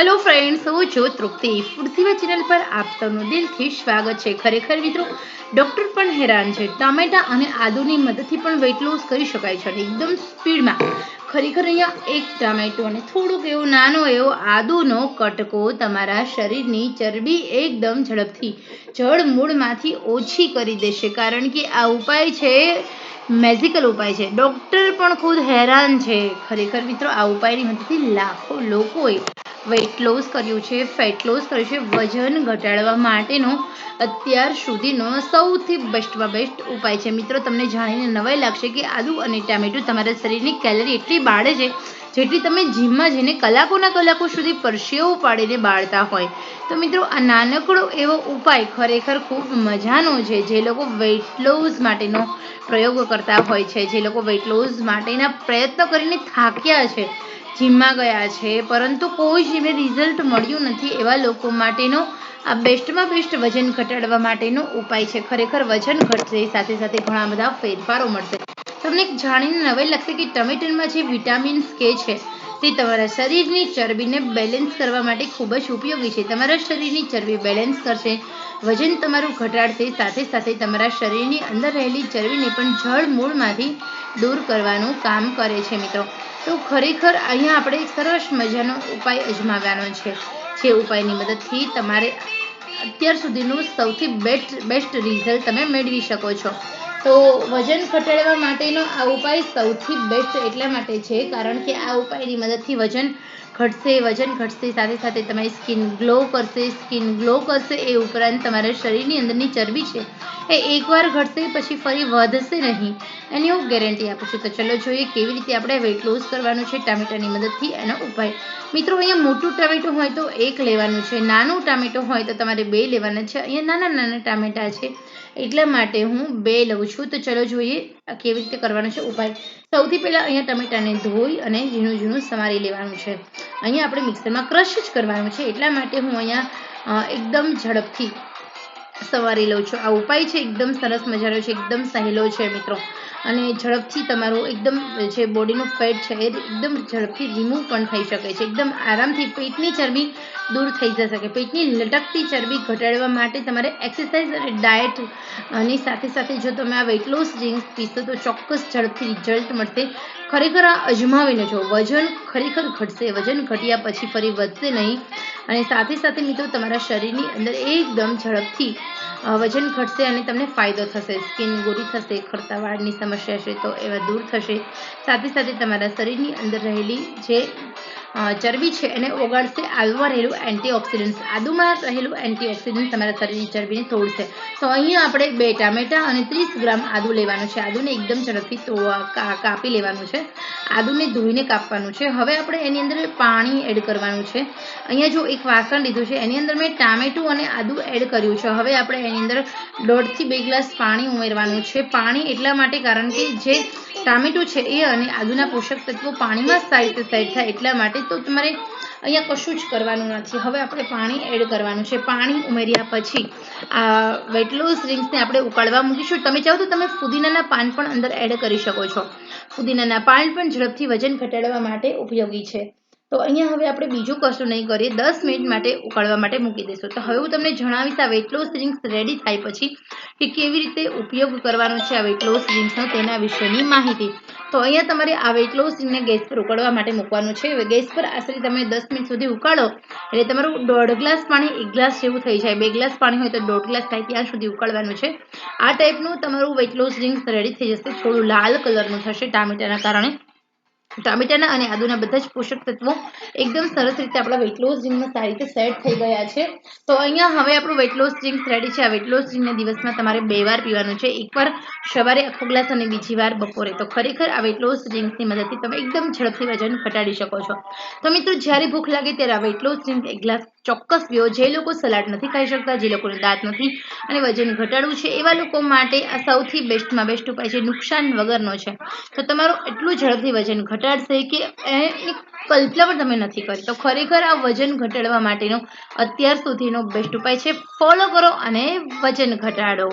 Hello friends હું છું તૃપ્તિ. ફૂડસીવા channel પર આપ સૌનું દિલથી સ્વાગત છે. ખરેખર મિત્રો ડૉક્ટર પણ હેરાન છે. ટામેટા અને આદુની મદદથી પણ વેઇટ લોસ કરી શકાય છે અને એકદમ સ્પીડમાં ખરેખર અહીંયા એક ટામેટું અને થોડુંક એવો નાનો એવો આદુનો કટકો તમારા શરીરની ચરબી એકદમ ઝડપથી, જળ મૂળમાંથી ઓછી કરી દેશે. કારણ કે આ ઉપાય છે મેઝિકલ ઉપાય છે. ડૉક્ટર પણ ખુદ હેરાન છે. ખરેખર મિત્રો, આ ઉપાયની મદદથી લાખો લોકોએ વેઇટ લોસ કર્યું છે ફેટ લોસ કર્યું છે, વજન ઘટાડવા માટેનો અત્યાર સુધીનો સૌથી બેસ્ટમાં બેસ્ટ ઉપાય છે. મિત્રો, તમને જાણીને નવાઈ લાગશે કે આદુ અને ટામેટું તમારા શરીરની કેલરી એટલી બાળે છે, જેટલી તમે જીમમાં જઈને કલાકોના કલાકો સુધી પરસેવો પાડીને બાળતા હોય. તો મિત્રો, આ નાનકડો એવો ઉપાય ખરેખર ખૂબ મજાનો છે, જે લોકો વેઇટ લોસ માટેનો પ્રયોગ કરતા હોય છે, જે લોકો વેઇટ લોસ માટેના પ્રયત્ન કરીને થાક્યા છે. જીમમાં ગયા છે. પરંતુ કોઈ જ રિઝલ્ટ મળ્યું નથી એવા લોકો માટેનો આ બેસ્ટમાં બેસ્ટ વજન ઘટાડવા માટેનો ઉપાય છે. ખરેખર વજન ઘટશે, સાથે સાથે ઘણા બધા ફેરફારો મળશે. તમને જાણીને નવાઈ લાગશે કે ટમેટામાં જે વિટામિન્સ કે છે, તે તમારા શરીરની ચરબીને બેલેન્સ કરવા માટે ખૂબ જ ઉપયોગી છે. તમારા શરીરની ચરબી બેલેન્સ કરશે, વજન તમારું ઘટાડશે, સાથે સાથે તમારા શરીરની અંદર રહેલી ચરબીને પણ જળ મૂળમાંથી દૂર કરવાનું કામ કરે છે મિત્રો. તો ખરેખર અહીંયા આપણે એક સરસ મજાનો ઉપાય અજમાવવાનો છે. જે ઉપાયની મદદથી તમારે અત્યાર સુધીનું સૌથી બેસ્ટ બેસ્ટ રિઝલ્ટ તમે મેળવી શકો છો. તો વજન ઘટાડવા માટેનો આ ઉપાય સૌથી બેસ્ટ એટલા માટે છે, કારણ કે આ ઉપાયની મદદથી વજન ઘટશે, વજન ઘટશે, સાથે સાથે તમારી સ્કિન ગ્લો કરશે સ્કિન ગ્લો કરશે, એ ઉપરાંત તમારા શરીરની અંદરની ચરબી છે, એ એકવાર ઘટશે પછી ફરી વધશે નહીં, એની હું ગેરંટી આપું છું. તો ચલો જોઈએ કેવી રીતે આપણે વેઇટ લોસ કરવાનું છે ટામેટાની મદદથી એનો ઉપાય. મિત્રો, અહીંયા મોટું ટામેટું હોય તો એક લેવાનું છે, નાનું ટામેટું હોય તો તમારે બે લેવાના છે. અહીંયા નાના નાના ટામેટા છે, એટલા માટે હું બે લઉં છું. તો ચલો જોઈએ કેવી રીતે કરવાનો છે ઉપાય? સૌથી પહેલાં અહીંયા ટમેટાને ધોઈ અને ઝીણું ઝીણું સમારી લેવાનું છે. અહીંયા આપણે મિક્સરમાં ક્રશ જ કરવાનું છે. એટલા માટે હું અહીંયા એકદમ ઝડપથી સવારી લઉં છું. આ ઉપાય છે, એકદમ સરસ મજાનો છે, એકદમ સહેલો છે મિત્રો. અને ઝડપથી તમારું એકદમ જે બોડીનું ફેટ છે એ એકદમ ઝડપથી રિમૂવ પણ થઈ શકે છે. એકદમ આરામથી પેટની ચરબી દૂર થઈ જશે કે પેટની લટકતી ચરબી ઘટાડવા માટે તમારે એક્સરસાઇઝ અને ડાયટ અને સાથે સાથે જો તમે આ વેઇટ લોસ ડ્રિંક્સ પીશો તો ચોક્કસ ઝડપથી રિઝલ્ટ મળશે. ખરેખર આ અજમાવીને જો વજન ખરેખર ઘટશે, વજન ઘટ્યા પછી ફરી વધશે નહીં. અને સાથે સાથે મિત્રો તમારા શરીરની અંદર એકદમ ઝડપથી વજન ઘટશે અને તમને ફાયદો થશે. સ્કિન ગોરી થશે ખરતા વાળની સમસ્યા છે તો એવા દૂર થશે. સાથે સાથે તમારા શરીરની અંદર રહેલી જે ચરબી છે એને ઓગાળશે. આદુમાં રહેલું એન્ટીઓક્સિડન્ટ. આદુમાં રહેલું એન્ટીઓક્સિડન્ટ તમારા શરીરની ચરબીને તોડશે. તો અહીંયા આપણે બે ટામેટા અને ત્રીસ ગ્રામ આદુ લેવાનું છે. આદુને એકદમ ઝડપથી કાપી લેવાનું છે. આદુને ધોઈને કાપવાનું છે. હવે આપણે એની અંદર પાણી એડ કરવાનું છે. અહીંયા જો એક વાસણ લીધું છે, એની અંદર મેં ટામેટું અને આદુ એડ કર્યું છે. હવે આપણે એની અંદર દોઢથી બે ગ્લાસ પાણી ઉમેરવાનું છે. પાણી એટલા માટે કારણ કે જે ટામેટું છે એ અને આદુના પોષક તત્વો પાણીમાં સારી રીતે સેટ થાય એટલા માટે તો તમારે અહીંયા કશું જ કરવાનું નથી. હવે આપણે પાણી એડ કરવાનું છે. પાણી ઉમેર્યા પછી આ વેટ લોસ ડ્રિંક્સને આપણે ઉકાળવા મૂકીશું. તમે ચાહો તો તમે ફુદીનાના પાન પણ અંદર એડ કરી શકો છો. ફુદીનાના પાન પણ ઝડપથી વજન ઘટાડવા માટે ઉપયોગી છે. તો અહીંયા હવે આપણે બીજું કશું નહીં કરીએ. દસ મિનિટ માટે ઉકાળવા માટે મૂકી દઈશું. તો હવે હું તમને જણાવીશ આ વેટ લોસ ડ્રિંક્સ રેડી થાય પછી કે કેવી રીતે ઉપયોગ કરવાનો છે આ વેટ લોસ ડ્રિંક્સનો તેના વિશેની માહિતી. તો અહીંયા તમારે આ વેટ લોસ ડ્રિંકને ગેસ પર ઉકાળવા માટે મૂકવાનું છે. હવે ગેસ પર આશરે તમે દસ મિનિટ સુધી ઉકાળો એટલે તમારું દોઢ ગ્લાસ પાણી એક ગ્લાસ જેવું થઈ જાય. બે ગ્લાસ પાણી હોય તો દોઢ ગ્લાસ થાય ત્યાં સુધી ઉકાળવાનું છે. આ ટાઈપનું તમારું વેટ લોસ ડ્રિંક્સ રેડી થઈ જશે. થોડું લાલ કલરનું થશે ટામેટાના કારણે. ટામેટાના અને આદુના બધા જ પોષક તત્વો એકદમ સરસ રીતે આપણા વેટ લોસ જીમમાં સારી રીતે સેટ થઈ ગયા છે. તો અહીંયા હવે આપણું વેટ લોસ ડ્રિંક રેડી છે. આ વેટ લોસ ડ્રિંકના દિવસમાં તમારે બે વાર પીવાનું છે. એકવાર સવારે આખો ગ્લાસ અને બીજી વાર બપોરે. તો ખરેખર આ વેટ લોસ ડ્રિંક્સની મદદથી તમે એકદમ ઝડપથી વજન ઘટાડી શકો છો. તો મિત્રો, જ્યારે ભૂખ લાગે ત્યારે આ વેટ લોસ ડ્રિંક એક ગ્લાસ ચોક્કસ પીવો જે લોકો સલાડ નથી ખાઈ શકતા, જે લોકોને દાંત નથી અને વજન ઘટાડવું છે, એવા લોકો માટે આ સૌથી બેસ્ટમાં બેસ્ટ ઉપાય છે, નુકસાન વગરનો છે. તો તમારું એટલું ઝડપથી વજન ઘટાડશે કે એની કલ્પના પણ તમે નથી કરી. તો ખરેખર આ વજન ઘટાડવા માટેનો અત્યાર સુધીનો બેસ્ટ ઉપાય છે. ફોલો કરો અને વજન ઘટાડો.